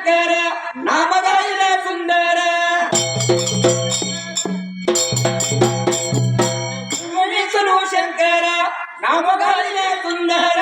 ಅಲಂಕಾರ ನಾಮಗಾಯಿಲ ಸುಂದರ ಶಂಕರ ನಾಮಗಾಯಿಲ ಸುಂದರ